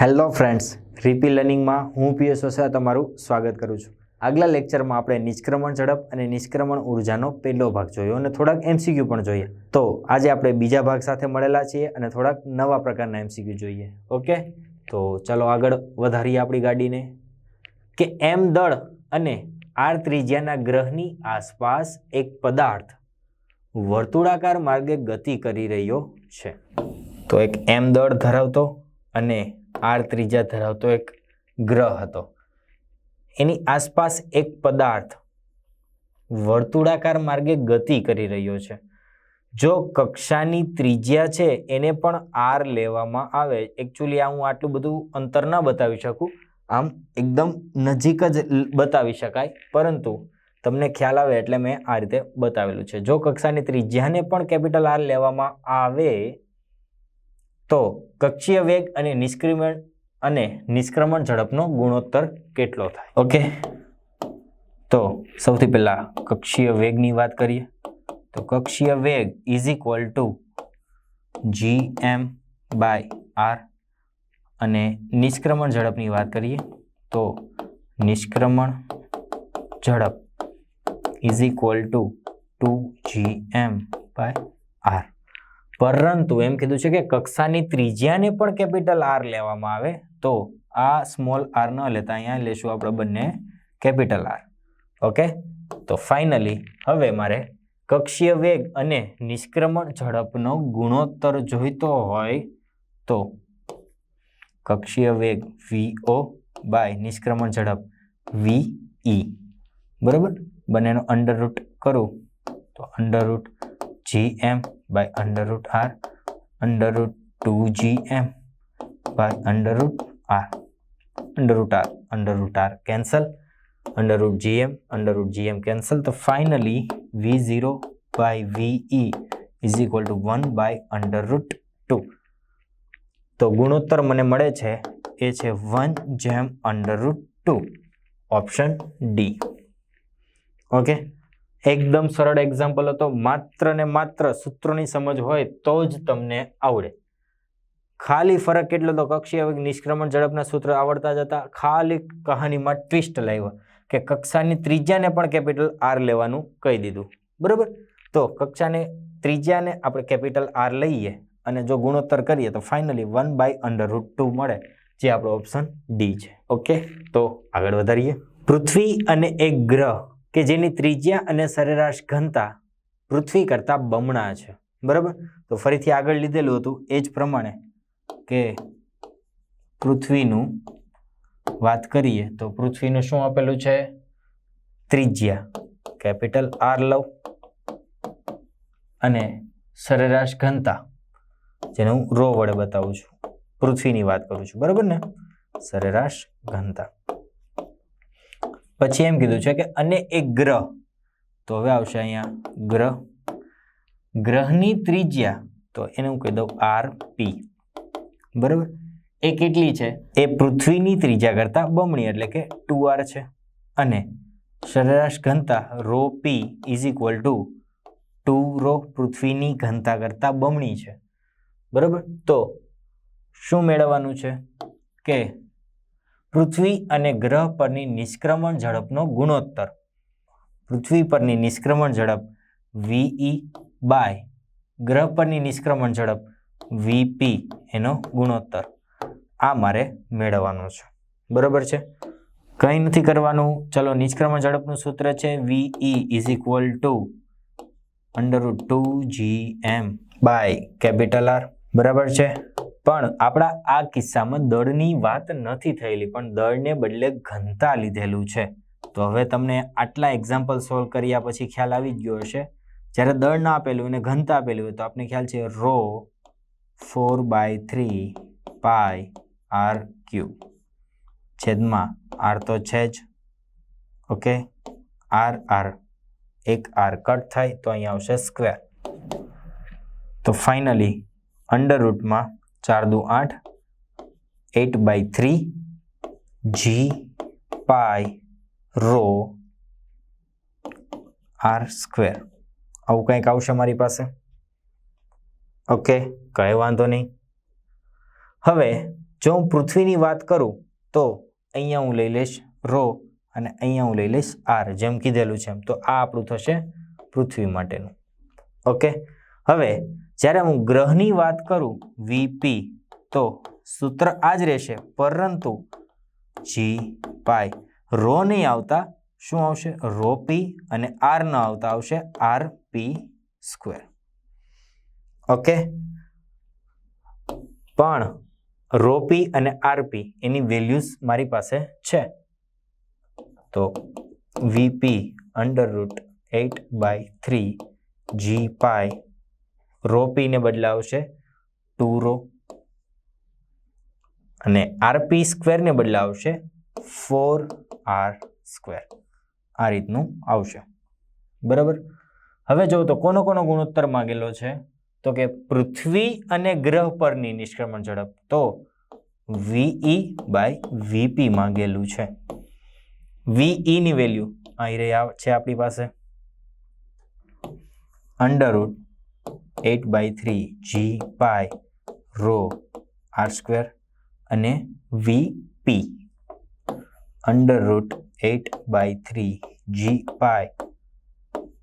Hello friends, રીપી લર્નિંગમાં હું PS Vasa તમારું સ્વાગત કરું છું. આગલા લેક્ચરમાં આપણે નિષ્ક્રમણ ઝડપ અને નિષ્ક્રમણ ઉર્જાનો પહેલો ભાગ જોયો અને થોડાક એમસીક્યુ પણ જોઈએ તો આજે આપણે બીજા ભાગ સાથે મળેલા છીએ અને થોડાક નવા પ્રકારના એમસીક્યુ જોઈએ. ઓકે? તો ચાલો આગળ વધારીએ આપણી ગાડીને. કે એમ દળ અને આર ત્રિજ્યાના ગ્રહની આસપાસ એક પદાર્થ વર્તુળાકાર માર્ગે ગતિ કરી રહ્યો છે. તો એક એમ દળ ધરાવતો અને આર ત્રિજ્યા ધરાવતો એક ગ્રહ હતો. એની આસપાસ એક પદાર્થ વર્તુળાકાર માર્ગે ગતિ કરી રહ્યો છે. જો કક્ષાની ત્રિજ્યા છે, એને પણ આર લેવામાં આવે. એકચ્યુઅલી આ હું આટલું બધું અંતર ન બતાવી શકું. આમ એકદમ નજીક જ બતાવી શકાય. પરંતુ તમને ખ્યાલ આવે એટલે મેં આ રીતે બતાવેલું છે. જો કક્ષાની ત્રિજ્યાને પણ કેપિટલ આર લેવામાં આવે તો કક્ષીય વેગ અને નિષ્ક્રમણ અને નિષ્ક્રમણ ઝડપનો ગુણોત્તર કેટલો થાય? ઓકે. તો સૌથી પહેલાં કક્ષીય વેગની વાત કરીએ. તો કક્ષીય વેગ is equal to G M by R અને નિષ્ક્રમણ ઝડપની વાત કરીએ, તો નિષ્ક્રમણ ઝડપ is equal to two G M by R પરંતુ એમ કીધું છે કે કક્ષાની ત્રિજ્યાને પણ કેપિટલ આર લેવામાં આવે, તો આ સ્મોલ આર ન લેતા અહીંયા લેશું આપણે બંને કેપિટલ આર ઓકે? તો ફાઇનલી હવે મારે કક્ષીય વેગ અને નિષ્ક્રમણ ઝડપનો ગુણોત્તર જોઈતો હોય તો કક્ષીય વેગ વીઓ બાય નિષ્ક્રમણ ઝડપ વીઈ બરાબર? બંનેનો અંડર રૂટ કરું. તો under root G M by under root R under root two G M by under root R under root R under root R cancel under root G M under root G M cancel તો finally V zero by V E is equal to one by under root two તો ગુણોત્તર મને મળે છે, એ છે one જેમ under root two option D okay એકદમ સરળ એક્ઝામ્પલ હતો. માત્ર ને માત્ર સૂત્રોની સમજ હોય તો જ તમને આવડે. ખાલી ફરક કેટલો તો કક્ષીય નિષ્ક્રમણ ઝડપના સૂત્ર આવડતા જતા, ખાલી કહાનીમાં ટ્વિસ્ટ લાવ્યા કે કક્ષાની ત્રિજ્યાને પણ કેપિટલ આર લેવાનું કહી દીધું. બરાબર? તો કક્ષાને ત્રિજ્યાને આપણે કેપિટલ આર લઈએ અને જો ગુણોત્તર કરીએ તો finally one by under root two મળે, જે આપણો ઓપ્શન ડી છે. ઓકે તો આગળ વધારીએ. પૃથ્વી અને એક ગ્રહ કે જેની ત્રિજ્યા અને સરેરાશ ઘનતા પૃથ્વી કરતાં બમણા છે. બરાબર? તો ફરીથી આગળ લીધેલું હતું એ જ પ્રમાણે કે પૃથ્વીનું વાત કરીએ તો પૃથ્વીનું શું આપેલું છે? ત્રિજ્યા. કેપિટલ આર લવ અને સરેરાશ ઘનતા, જેને હું રો વડે બતાવું છું. પૃથ્વીની વાત કરું છું. બરાબર ને? સરેરાશ ઘનતા. પછી એમ કીધું છે કે અને એક ગ્રહ. તો હવે આવશે અહીંયા ગ્રહ. ગ્રહની ત્રિજ્યા. તો એને હું કહી દઉં આર પી. બરાબર? એ કેટલી છે? એ પૃથ્વીની ત્રિજ્યા કરતાં બમણી, એટલે કે ટુ આર છે. અને સરેરાશ ઘનતા rho P is equal to two rho પૃથ્વીની ઘનતા કરતાં બમણી છે. બરાબર? તો શું મેળવવાનું છે? કે પૃથ્વી અને ગ્રહ પરની નિષ્ક્રમણ ઝડપનો ગુણોત્તર. પૃથ્વી પરની નિષ્ક્રમણ ઝડપ વીઈ બાય ગ્રહ પરની નિષ્ક્રમણ ઝડપ વીપી એનો ગુણોત્તર. આ મારે મેળવવાનું છે. બરાબર છે? કંઈ નથી કરવાનું. ચલો, નિષ્ક્રમણ ઝડપનું સૂત્ર છે V E is equal to under two G M by capital R બરાબર છે? પણ આપણા આ કિસ્સામાં દળની વાત નથી થયેલી, પણ દળને બદલે ઘનતા લીધેલું છે. તો હવે તમને આટલા એક્ઝામ્પલ સોલ્વ કર્યા પછી ખ્યાલ આવી જ ગયો હશે. જ્યારે દળ ના આપેલું અને ઘનતા આપેલું હોય તો આપને ખ્યાલ છે rho four by three pi R cube છેદમાં આર તો છે જ. ઓકે? આર આર એક આર કટ થાય તો અહીંયા આવશે સ્ક્વેર તો ફાઇનલી અંડર રૂટમાં ચાર દુ આઠ. Eight by three. G pi rho R square. આવું કંઈક આવશે મારી પાસે? ઓકે, કંઈ વાંધો નહીં. હવે, જો હું પૃથ્વીની વાત કરું, તો અહીંયા હું લઈ લઈશ રો અને અહીંયા હું લઈ લઈશ આર, જેમ કીધેલું છે એમ. તો આ આપણું થશે પૃથ્વી માટેનું. ઓકે? હવે જ્યારે હું ગ્રહની વાત કરું વીપી તો સૂત્ર આ જ રહેશે. પરંતુ જી પાય રો નહીં આવતા. શું આવશે? રો પી અને આર ન આવતા. આવશે આર પી સ્ક્વેર ઓકે? પણ રો પી અને આરપી એની વેલ્યુઝ મારી પાસે છે. તો V P under root eight by three G pi rho પીને બદલે આવશે ટુ રો. અને આરપી સ્ક્વેરને બદલે આવશે ફોર આર સ્ક્વેર આ રીતનું આવશે. બરાબર? હવે જો તો કોનો કોનો ગુણોત્તર માંગેલો છે? તો કે પૃથ્વી અને ગ્રહ પરની નિષ્ક્રમણ ઝડપ. તો વીઈ બાય વીપી માંગેલું છે. વીઈની વેલ્યુ અહીં રહી છે આપણી પાસે. Under root eight by three G pi rho R square અને V P under root eight by three G pi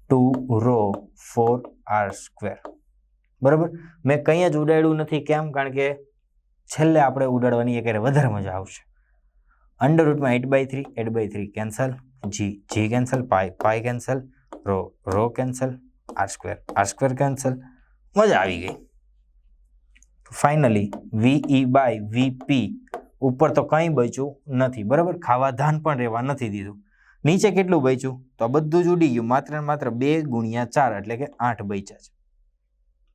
two rho four R square બરાબર? મેં કંઈ જ ઉડાડ્યું નથી. કેમ? કારણ કે છેલ્લે આપણે ઉડાડવાની એક વધારે મજા આવશે. અંડર રૂટમાં eight by three eight by three cancel G G cancel pi pi cancel rho rho cancel R square R square cancel મજા આવી ગઈ. ફાઇનલી વીઈ બાય વીપી ઉપર તો કંઈ બચ્યું નથી, બરાબર? ખાવા ધાન પણ રહેવા નથી દીધું. નીચે કેટલું બચ્યું? તો બધું જ ઉડી ગયું, માત્ર માત્ર બે ગુણ્યા ચાર, એટલે કે આઠ બચ્યા છે.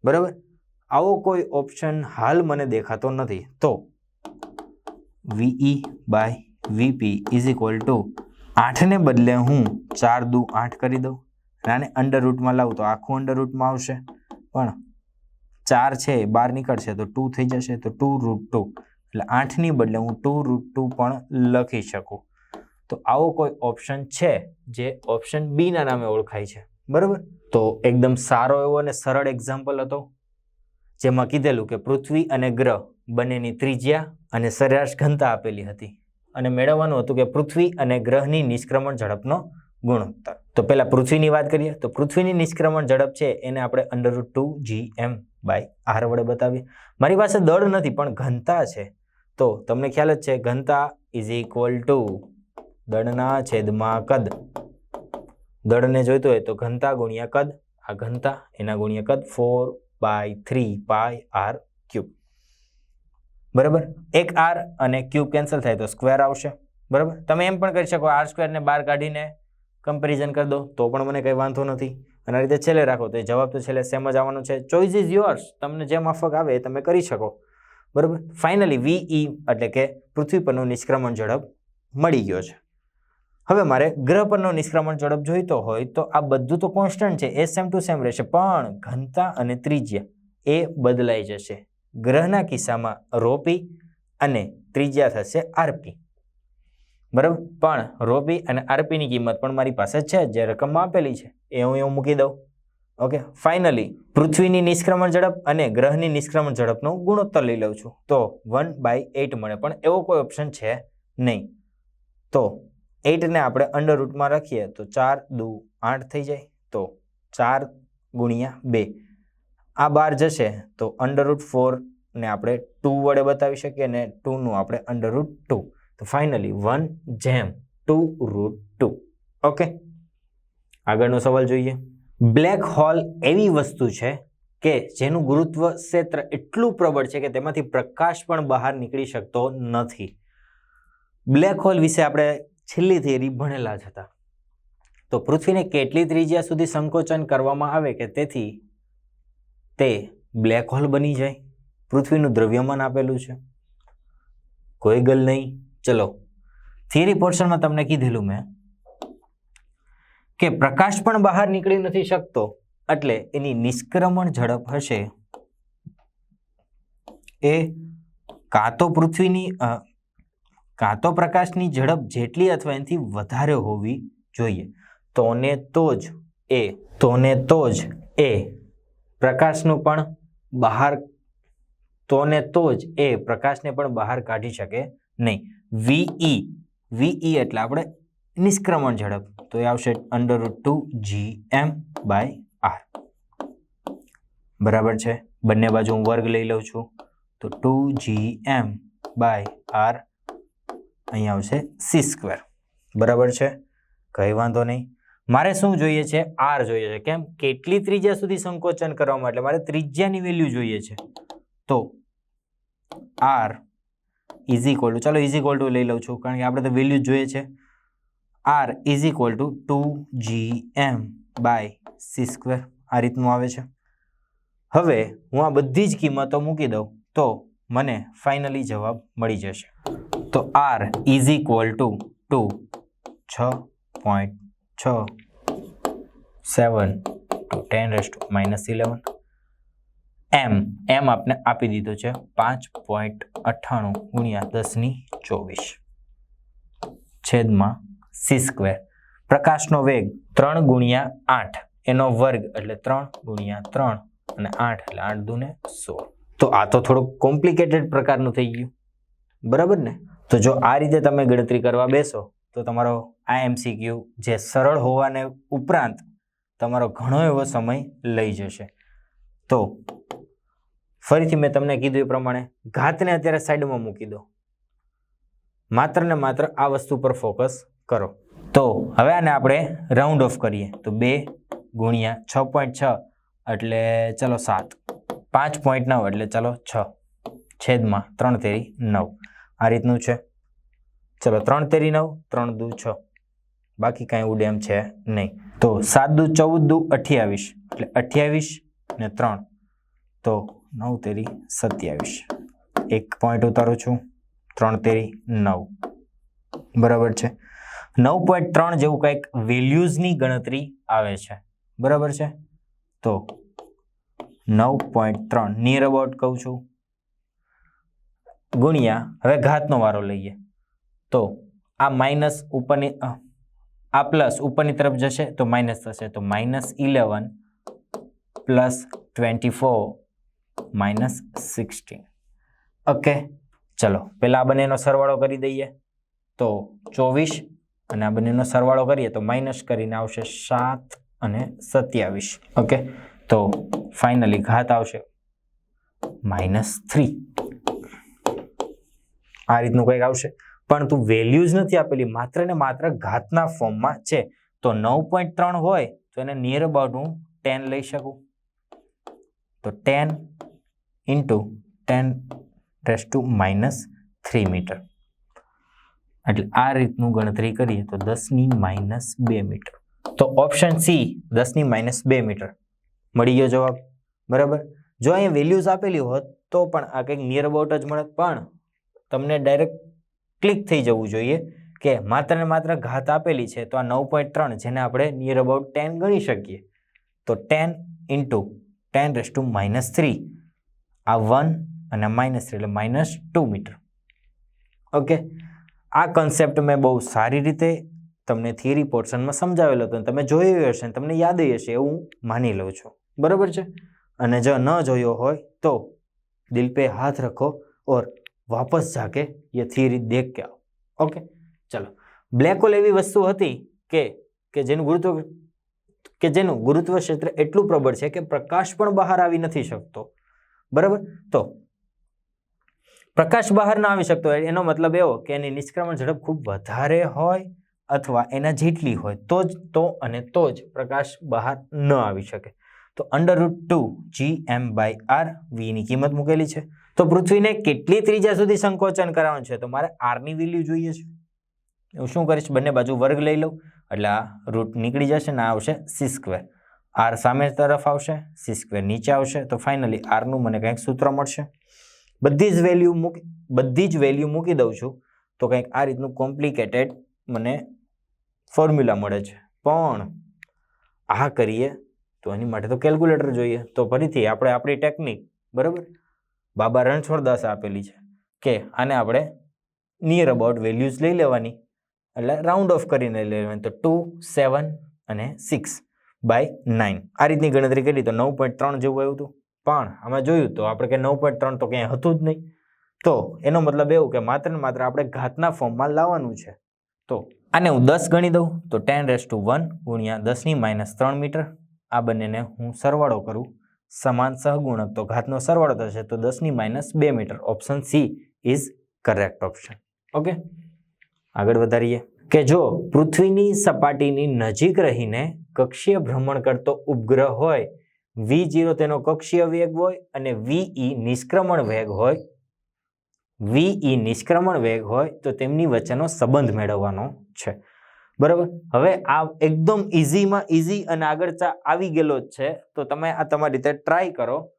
બરાબર? આવો કોઈ ઓપ્શન હાલ મને દેખાતો નથી. તો V E by V P is equal to આઠને બદલે હું ચાર દુ આઠ કરી દઉં. અને આને અંડર રૂટમાં લાવું તો આખું અંડર રૂટમાં આવશે. પણ ચાર છે બહાર નીકળશે, તો ટુ થઈ જશે, તો ટુ રૂટ ટુ એટલે આઠની બદલે હું ટુ રૂટ ટુ પણ લખી શકું. તો આવો કોઈ ઓપ્શન છે, જે ઓપ્શન બીના નામે ઓળખાય છે. બરાબર? તો એકદમ સારો એવો અને સરળ એક્ઝામ્પલ હતો, જેમાં કીધેલું કે પૃથ્વી અને ગ્રહ બંનેની ત્રિજ્યા અને સરેરાશ ઘનતા આપેલી હતી. અને મેળવવાનું હતું કે પૃથ્વી અને ગ્રહની નિષ્ક્રમણ ઝડપનો ગુણોત્તર. તો પહેલાં પૃથ્વીની વાત કરીએ, તો પૃથ્વીની નિષ્ક્રમણ ઝડપ છે, એને આપણે under two G M by R વડે બતાવીએ. મારી પાસે દળ નથી, પણ ઘનતા છે. તો તમને ખ્યાલ જ છે, ઘનતા ઇઝ ઇક્વલ ટુ દળના છેદમાં કદ. દળને જોઈતું હોય તો ઘનતા ગુણ્યા કદ. આ ઘનતા એના ગુણ્યા કદ four by three pi R cube બરાબર? એક આર અને ક્યુબ કેન્સલ થાય તો સ્ક્વેર આવશે. બરાબર? તમે એમ પણ કરી શકો આર સ્ક્વેરને બહાર કાઢીને કમ્પેરિઝન કરી દો. તો પણ મને કંઈ વાંધો નથી. અને આ રીતે છેલ્લે રાખો તો એ જવાબ તો છેલ્લે સેમ જ આવવાનો છે. ચોઈસ ઇઝ યોર્સ તમને જે માફક આવે એ તમે કરી શકો. બરાબર? ફાઇનલી વીઈ એટલે કે પૃથ્વી પરનું નિષ્ક્રમણ ઝડપ મળી ગયો છે. હવે મારે ગ્રહ પરનો નિષ્ક્રમણ ઝડપ જોઈતો હોય તો આ બધું તો કોન્સ્ટન્ટ છે. એ સેમ ટુ સેમ રહેશે. પણ ઘનતા અને ત્રિજ્યા એ બદલાઈ જશે. ગ્રહના કિસ્સામાં રોપી અને ત્રિજ્યા થશે આરપી બરાબર? પણ રોપી અને આરપીની કિંમત પણ મારી પાસે છે, જે રકમમાં આપેલી છે. એ હું એવું મૂકી દઉં. ઓકે? ફાઇનલી પૃથ્વીની નિષ્ક્રમણ ઝડપ અને ગ્રહની નિષ્ક્રમણ ઝડપનો ગુણોત્તર લઈ લઉં છું. તો વન બાય એટ મળે પણ એવો કોઈ ઓપ્શન છે નહીં. તો એટને આપણે અંડર રૂટમાં રાખીએ તો ચાર દુ આઠ થઈ જાય. તો ચાર ગુણ્યા બે. આ બાર જશે તો અંડર રૂટ ફોરને આપણે ટુ વડે બતાવી શકીએ અને ટુનું આપણે અંડર રૂટ ટુ તો ફાઇનલી વન જેમ ટુ રૂટ ટુ ઓકે આગળનો સવાલ જોઈએ. બ્લેક હોલ એવી વસ્તુ છે કે જેનું ગુરુત્વ ક્ષેત્ર એટલું પ્રબળ છે કે તેમાંથી પ્રકાશ પણ બહાર નીકળી શકતો નથી. બ્લેક હોલ વિશે આપણે છેલ્લી થિયરી ભણેલા જ હતા. તો પૃથ્વીને કેટલી ત્રિજ્યા સુધી સંકોચન કરવામાં આવે કે તેથી તે બ્લેક હોલ બની જાય. પૃથ્વીનું દ્રવ્યમાન આપેલું છે. કોઈ ગલ નહીં. ચલો થિયરી પોર્શનમાં તમને કીધેલું મેં કે પ્રકાશ પણ બહાર નીકળી નથી શકતો એટલે એની નિષ્ક્રમણ ઝડપ હશે. એ કાં તો પૃથ્વીની કાં તો પ્રકાશની ઝડપ જેટલી અથવા એનાથી વધારે હોવી જોઈએ. તોને તો જ એ, તોને તો જ એ પ્રકાશનું પણ બહાર, તોને તો જ એ પ્રકાશને પણ બહાર કાઢી શકે નહીં. વીઈ વીઈ એટલે આપણે નિષ્ક્રમણ ઝડપ. તો એ આવશે under two G M by R. બરાબર છે? બંને બાજુ હું વર્ગ લઈ લઉં છું. તો two G M by R અહીંયા આવશે સી સ્ક્વેર. બરાબર છે? કંઈ વાંધો નહીં. મારે શું જોઈએ છે? આર જોઈએ છે. કેમ? કેટલી ત્રિજ્યા સુધી સંકોચન કરવામાં એટલે મારે ત્રિજ્યાની વેલ્યુ જોઈએ છે. તો આર ઇઝ ઇક્વલ ટુ ચાલો ઇઝ ઇક્વલ ટુ લઈ લઉં છું, કારણ કે આપણે તો વેલ્યુ જોઈએ છે. R is equal to two G M by C square આ રીતનું આવે છે. હવે હું આ બધી જ કિંમતો મૂકી દઉં, તો મને ફાઇનલી જવાબ મળી જશે. તો R is equal to two છ પોઈન્ટ છ seven two ten raise to minus eleven M M આપને આપી દીધો છે પાંચ પોઈન્ટ અઠ્ઠાણું ગુણ્યા દસની ચોવીસ. છેદમાં સી સ્ક્વેર. પ્રકાશનો વેગ ત્રણ ગુણ્યા આઠ. એનો વર્ગ એટલે ત્રણ ગુણ્યા ત્રણ અને આઠ એટલે આઠ દુને સોળ. તો આ તો થોડુંક કોમ્પ્લિકેટેડ પ્રકારનું થઈ ગયું. બરાબર ને? તો જો આ રીતે તમે ગણતરી કરવા બેસો, તો તમારો આ એમસીક્યુ જે સરળ હોવાને ઉપરાંત તમારો ઘણો એવો સમય લઈ જશે. તો ફરીથી મેં તમને કીધું એ પ્રમાણે ઘાતને અત્યારે સાઈડમાં મૂકી દો. માત્ર ને માત્ર આ વસ્તુ પર ફોકસ કરો. તો હવે આને આપણે રાઉન્ડ ઓફ કરીએ. તો બે ગુણ્યા છ પોઈન્ટ છ એટલે ચલો સાત. પાંચ પોઈન્ટ નવ એટલે ચલો છ. છેદમાં ત્રણ તેરી નવ. આ રીતનું છે. ચલો ત્રણ તેરી નવ, ત્રણ દુ છ. બાકી કાંઈ ઉડે એમ છે નહીં. તો સાત દુ ચૌદ દુ અઠ્યાવીસ એટલે અઠ્યાવીસ ને ત્રણ. તો નવ તેરી સત્યાવીસ. એક પોઈન્ટ ઉતારું છું. ત્રણ તેરી નવ. બરાબર છે? નવ પોઈન્ટ ત્રણ જેવું કંઈક વેલ્યુઝની ગણતરી આવે છે. બરાબર છે? તો નવ પોઈન્ટ ત્રણ નિયર અબાઉટ કહું છું. ગુણ્યા, હવે ઘાતનો વારો લઈએ. તો આ માઇનસ ઉપરની આ પ્લસ ઉપરની તરફ જશે તો માઇનસ થશે. તો minus eleven plus twenty four minus sixteen okay ચલો, પહેલાં આ બંનેનો સરવાળો કરી દઈએ. તો ચોવીસ, અને આ બંનેનો સરવાળો કરીએ તો માઇનસ કરીને આવશે સાત અને સત્યાવીસ. ઓકે તો ફાઇનલી ઘાત આવશે માઇનસ થ્રી આ રીતનું કંઈક આવશે. પરંતુ વેલ્યુઝ નથી આપેલી, માત્ર ને માત્ર ઘાતના ફોર્મમાં છે. તો નવ પોઈન્ટ ત્રણ હોય તો એને નિયર અબાઉટ હું ટેન લઈ શકું. તો ten into ten raise to minus three metre એટલે આ રીતનું ગણતરી કરીએ તો દસની માઇનસ બે મીટર તો ઓપ્શન સી દસની માઇનસ બે મીટર મળી ગયો જવાબ? બરાબર? જો અહીંયા વેલ્યુઝ આપેલી હોત તો પણ આ કંઈક નિયર અબાઉટ જ મળત, પણ તમને ડાયરેક્ટ ક્લિક થઈ જવું જોઈએ કે માત્ર ને માત્ર ઘાત આપેલી છે તો આ નવ પોઈન્ટ ત્રણ જેને આપણે નિયર અબાઉટ ટેન ગણી શકીએ. તો ten into ten raise to minus three આ વન અને માઇનસ એટલે માઇનસ ટુ મીટર. ઓકે? આ કન્સેપ્ટ મેં બહુ સારી રીતે તમને થિયરી પોર્શનમાં સમજાવેલો હતો તમે જોયું હશે તમને યાદ હશે એવું માની લઉં છું. બરાબર છે? અને જો ન જોયો હોય તો દિલ પે હાથ રખો ઓર વાપસ જાકે એ થિયરી દેખ કે આવો. ઓકે? ચલો. બ્લેક હોલ એવી વસ્તુ હતી કે કે જેનું ગુરુત્વ, કે જેનું ગુરુત્વ ક્ષેત્ર એટલું પ્રબળ છે કે પ્રકાશ પણ બહાર આવી નથી શકતો. બરાબર? તો પ્રકાશ બહાર ના આવી શકતો હોય. એનો મતલબ એવો કે એની નિષ્ક્રમણ ઝડપ ખૂબ વધારે હોય અથવા એના જેટલી હોય તો જ, તો અને તો જ પ્રકાશ બહાર ન આવી શકે. તો under root two G M by R વીની કિંમત મૂકેલી છે. તો પૃથ્વીને કેટલી ત્રિજ્યા સુધી સંકોચન કરાવવાનું છે? તો મારે આરની વેલ્યુ જોઈએ છે. હું શું કરીશ? બંને બાજુ વર્ગ લઈ લઉં. એટલે આ રૂટ નીકળી જશે ને આ આવશે સી સ્ક્વેર આર સામે તરફ આવશે, સી સ્ક્વેર નીચે આવશે, તો ફાઇનલી આરનું મને કંઈક સૂત્ર મળશે. બધી જ વેલ્યુ મૂકી, બધી જ વેલ્યુ મૂકી દઉં છું, તો કંઈક આ રીતનું કોમ્પ્લિકેટેડ મને ફોર્મ્યુલા મળે છે. પણ આ કરીએ તો એની માટે તો કેલ્ક્યુલેટર જોઈએ. તો ફરીથી આપણે આપણી ટેકનિક બરાબર? બાબા રણછોડદાસ આપેલી છે કે આને આપણે નિયર અબાઉટ વેલ્યુઝ લઈ લેવાની. એટલે રાઉન્ડ ઓફ કરીને લઈ લેવાની. તો ટુ સેવન અને સિક્સ બાય નાઇન. આ રીતની ગણતરી કરી તો નવ પોઈન્ટ ત્રણ જેવું આવ્યું હતું. પણ આમાં જોયું તો આપણે કે નવ પોઈન્ટ ત્રણ તો ક્યાંય હતું જ નહીં. તો એનો મતલબ એવું કે માત્ર ને માત્ર આપણે ઘાતના ફોર્મમાં લાવવાનું છે. તો આને હું દસ ગણી દઉં. તો ટેન રેસ ટુ વન ગુણ્યા દસની માઇનસ ત્રણ મીટર. આ બંનેને હું સરવાળો કરું. સમાન સહગુણક. તો ઘાતનો સરવાળો થશે તો દસની માઇનસ બે metre. Option C is correct option okay? આગળ વધારીએ. કે જો પૃથ્વીની સપાટીની નજીક રહીને કક્ષીય ભ્રમણ કરતો ઉપગ્રહ હોય વી જીરો તેનો કક્ષીય વેગ હોય અને વીઈ નિષ્ક્રમણ વેગ હોય વીઈ નિષ્ક્રમણ વેગ હોય તો તેમની વચ્ચેનો સંબંધ મેળવવાનો છે. બરાબર? હવે આ એકદમ ઇઝીમાં ઇઝી અને આગળ આવી ગયેલો જ છે, તો તમે આ તમારી રીતે ટ્રાય કરો,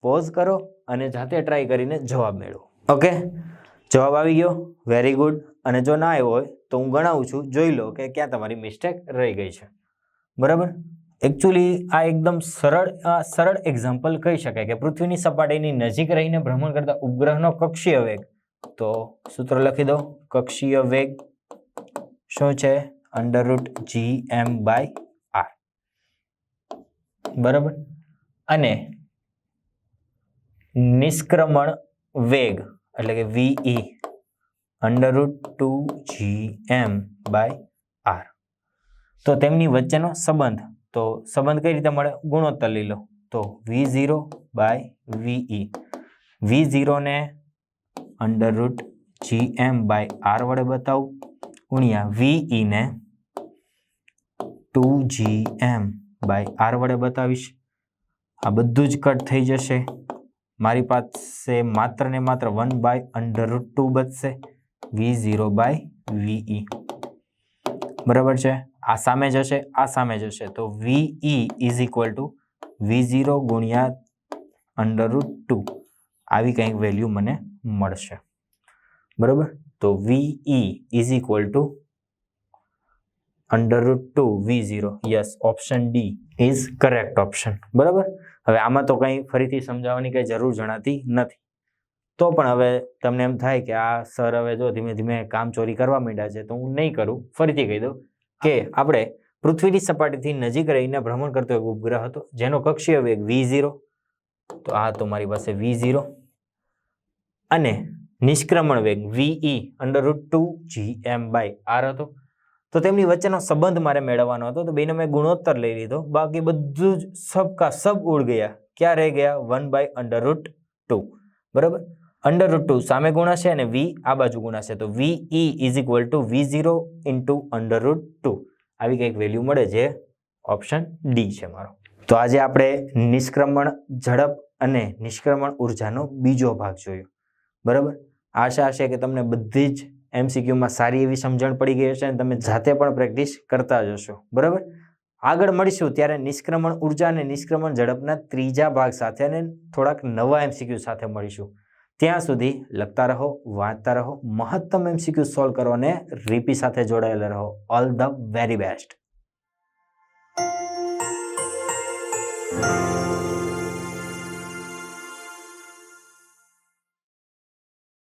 પોઝ કરો અને જાતે ટ્રાય કરીને જવાબ મેળવો. ઓકે જવાબ આવી ગયો? વેરી ગુડ અને જો ના આવ્યો હોય તો હું ગણાવું છું, જોઈ લો કે ક્યાં તમારી મિસ્ટેક રહી ગઈ છે. બરાબર? એકચ્યુઅલી આ એકદમ સરળ સરળ એક્ઝામ્પલ કહી શકાય કે પૃથ્વીની સપાટીની નજીક રહીને ભ્રમણ કરતા ઉપગ્રહનો કક્ષીય વેગ. તો સૂત્ર લખી દો કક્ષીય વેગ શું છે? Under root G M by R બરાબર? અને નિષ્ક્રમણ વેગ, એટલે કે V E under root two G M by તો તેમની વચ્ચેનો સંબંધ. તો સંબંધ કઈ રીતે મળે? ગુણોત્તર લઈ લો. તો V zero by V E V ઝીરોને under root G M by R વડે બતાવું. ગુણ્યા વીઈને two G M by R વડે બતાવીશ. આ બધું જ કટ થઈ જશે. મારી પાસે માત્ર ને માત્ર one by under root two બચશે. વી ઝીરો બાય વીઈ બરાબર છે? આ સામે જશે, આ સામે જશે. તો V E is equal to V zero ગુણ્યા અંડર રૂટ ટુ આવી કંઈક વેલ્યુ મને મળશે. બરાબર? તો V E is equal to under root two V zero yes option D is correct option બરાબર? હવે આમાં તો કંઈ ફરીથી સમજાવવાની કંઈ જરૂર જણાતી નથી. તો પણ હવે તમને એમ થાય કે આ સર હવે જો ધીમે ધીમે કામ ચોરી કરવા માંડ્યા છે, તો હું નહીં કરું. ફરીથી કહી દઉં. કે આપણે પૃથ્વીની સપાટીથી નજીક રહીને ભ્રમણ કરતો એક ઉપગ્રહ હતો, જેનો કક્ષીય વેગ વી ઝીરો તો આ હતો મારી પાસે વી ઝીરો અને નિષ્ક્રમણ વેગ V E under root two G M by R હતો. તો તેમની વચ્ચેનો સંબંધ મારે મેળવવાનો હતો, તો બેને મેં ગુણોત્તર લઈ લીધો. બાકી બધું જ સબકા સબ ઉડ ગયા. ક્યાં રહી ગયા? One by under root two બરાબર? અંડર રૂટ ટુ સામે ગુણાશે અને વી આ બાજુ ગુણાશે તો V E is equal to V zero into under root two આવી કંઈક વેલ્યુ મળે જે ઓપ્શન ડી છે મારો. તો આજે આપણે નિષ્ક્રમણ ઝડપ અને નિષ્ક્રમણ ઉર્જાનો બીજો ભાગ જોયો. બરાબર? આશા છે કે તમને બધી જ એમસીક્યુમાં સારી એવી સમજણ પડી ગઈ હશે અને તમે જાતે પણ પ્રેક્ટિસ કરતા જશો બરાબર? આગળ મળીશું ત્યારે નિષ્ક્રમણ ઊર્જા અને નિષ્ક્રમણ ઝડપના ત્રીજા ભાગ સાથે અને થોડાક નવા એમસીક્યુ સાથે મળીશું. ત્યાં સુધી લખતા રહો, વાંચતા રહો, મહત્તમ એમસીક્યુ સોલ્વ કરો અને રીપી સાથે જોડાયેલા રહો. All the very best